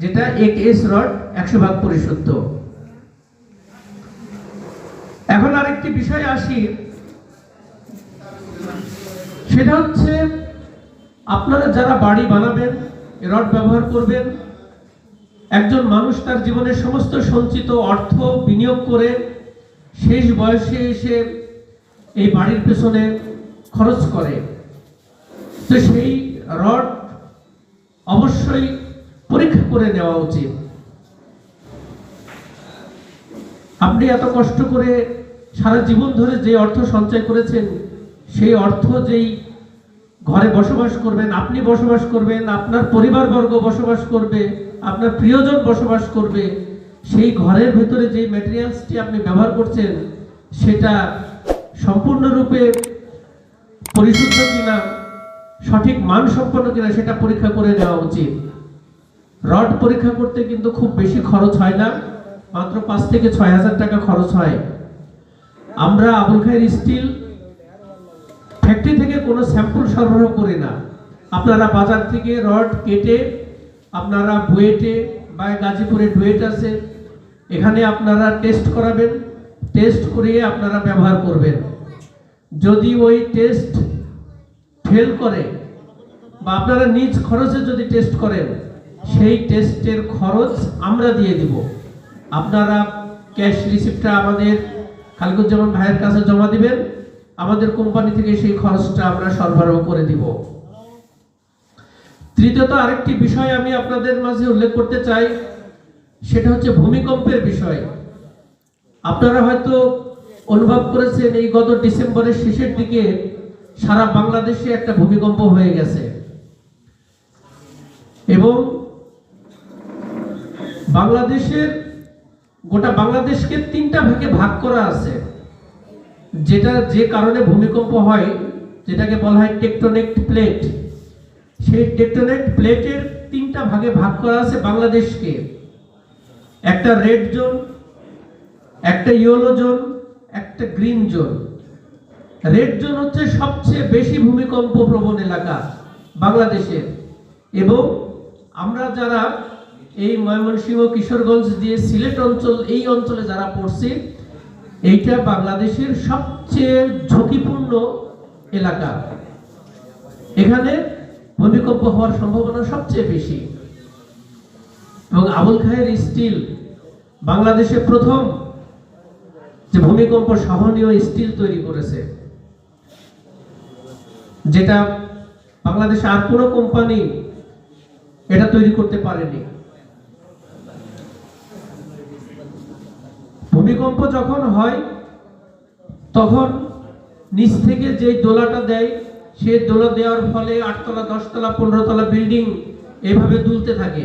যেটা এক S rod একশো ভাগ পরিশুদ্ধ। এখন আরেকটি বিষয় আসি। সেটা হচ্ছে, আপনারা যারা বাড়ি বানাবেন রড ব্যবহার করবেন, একজন মানুষ তার জীবনের সমস্ত সঞ্চিত অর্থ বিনিয়োগ করে শেষ বয়সে এসে এই বাড়ির পেছনে খরচ করে। তো সেই রড নেওয়া উচিত। আপনি এত কষ্ট করে সারা জীবন ধরে যে অর্থ সঞ্চয় করেছেন, সেই অর্থ যেই ঘরে বসবাস করবেন, আপনি বসবাস করবেন, আপনার পরিবারবর্গ বসবাস করবে, আপনার প্রিয়জন বসবাস করবে, সেই ঘরের ভেতরে যে ম্যাটেরিয়ালসটি আপনি ব্যবহার করছেন, সেটা সম্পূর্ণরূপে পরিশুদ্ধ কিনা, সঠিক মান সম্পন্ন কিনা, সেটা পরীক্ষা করে নেওয়া উচিত। রড পরীক্ষা করতে কিন্তু খুব বেশি খরচ হয় না। মাত্র পাঁচ থেকে ছয় হাজার টাকা খরচ হয়। আমরা আবুল খায়ের স্টিল ফ্যাক্টরি থেকে কোনো স্যাম্পল সরবরাহ করি না। আপনারা বাজার থেকে রড কেটে, আপনারা বুয়েটে বা গাজীপুরে ডুয়েট আছে, এখানে আপনারা টেস্ট করাবেন। টেস্ট করিয়ে আপনারা ব্যবহার করবেন। যদি ওই টেস্ট ফেল করে বা আপনারা নিজ খরচে যদি টেস্ট করেন সেই টেস্টের খরচ আমরা দিয়ে দিব। আপনারা ক্যাশ রিসিপ্টটা আমাদের খালিকুজ্জামান ভাইয়ের কাছে জমা দিবেন। আমাদের কোম্পানি থেকে সেই খরচটা আমরা সরবরাহ করে দিব। তৃতীয়ত আরেকটি বিষয় আমি আপনাদের মাঝে উল্লেখ করতে চাই, সেটা হচ্ছে ভূমিকম্পের বিষয়। আপনারা হয়তো অনুভব করেছেন, এই গত ডিসেম্বরের শেষের দিকে সারা বাংলাদেশে একটা ভূমিকম্প হয়ে গেছে। এবং বাংলাদেশের, গোটা বাংলাদেশকে তিনটা ভাগে ভাগ করা আছে। যেটা যে কারণে ভূমিকম্প হয়, যেটাকে বলা হয় টেকটনিক প্লেট। সেই টেকটনিক প্লেটের তিনটা ভাগে ভাগ করা আছে বাংলাদেশকে। একটা রেড জোন, একটা ইয়েলো জোন, একটা গ্রিন জোন। রেড জোন হচ্ছে সবচেয়ে বেশি ভূমিকম্প প্রবণ এলাকা বাংলাদেশের। এবং আমরা যারা এই ময়মনসিংহ কিশোরগঞ্জ দিয়ে সিলেট অঞ্চল, এই অঞ্চলে যারা পড়ছে, এইটা বাংলাদেশের সবচেয়ে ঝুঁকিপূর্ণ এলাকা। এখানে ভূমিকম্প হওয়ার সম্ভাবনা সবচেয়ে বেশি। এবং আবুল খায়ের স্টিল বাংলাদেশে প্রথম যে ভূমিকম্প সহনীয় স্টিল তৈরি করেছে। যেটা বাংলাদেশে আর কোনো কোম্পানি এটা তৈরি করতে পারেনি। ভূমিকম্প যখন হয়, তখন নিচ থেকে যে দোলাটা দেয়, সে দোলা দেওয়ার ফলে আটতলা, দশতলা পনেরো তলা বিল্ডিং এভাবে দুলতে থাকে।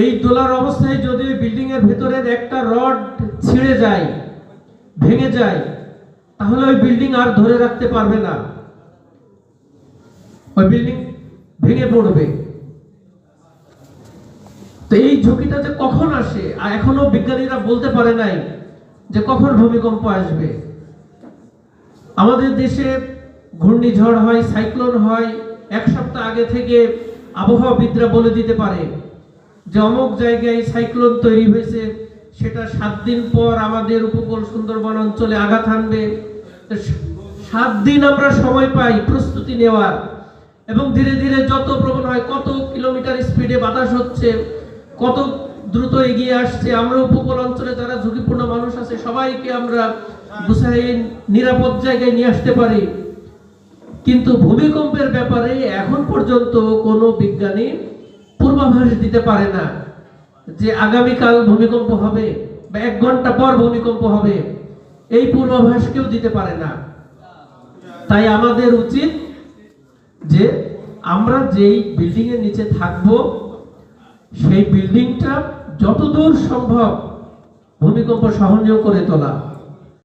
এই দোলার অবস্থায় যদি ওই বিল্ডিং এর ভেতরের একটা রড ছিঁড়ে যায়, ভেঙে যায়, তাহলে ওই বিল্ডিং আর ধরে রাখতে পারবে না। ওই বিল্ডিং ভেঙে পড়বে। তো এই ঝুঁকিটা যে কখন আসে? আর এখনও বিজ্ঞানীরা বলতে পারে নাই যে কখন ভূমিকম্প আসবে। আমাদের দেশে ঘূর্ণিঝড় হয়, সাইক্লোন হয়, এক সপ্তাহ আগে থেকে আবহাওয়াবিদরা বলে দিতে পারে যে অমুক জায়গায় সাইক্লোন তৈরি হয়েছে, সেটা সাত দিন পর আমাদের উপকূল সুন্দরবন অঞ্চলে আঘাত হানবে। তো সাত দিন আমরা সময় পাই প্রস্তুতি নেওয়ার এবং ধীরে ধীরে যত প্রবণ হয়, কত কিলোমিটার স্পিডে বাতাস হচ্ছে কত দ্রুত এগিয়ে আসছে, আমরা উপকূল অঞ্চলে যারা ঝুঁকিপূর্ণ মানুষ আছে, সবাইকে আমরা গুছাই নিরাপদ জায়গায় নিয়ে আসতে পারি। কিন্তু ভূমিকম্পের ব্যাপারে এখন পর্যন্ত কোনো বিজ্ঞানী পূর্বাভাস দিতে পারে না যে আগামীকাল ভূমিকম্প হবে বা এক ঘণ্টা পর ভূমিকম্প হবে। এই পূর্বাভাস কেউ দিতে পারে না। তাই আমাদের উচিত যে আমরা যেই বিল্ডিং এর নিচে থাকব সেই বিল্ডিংটা যতদূর সম্ভব ভূমিকম্প সহনীয় করে তোলা।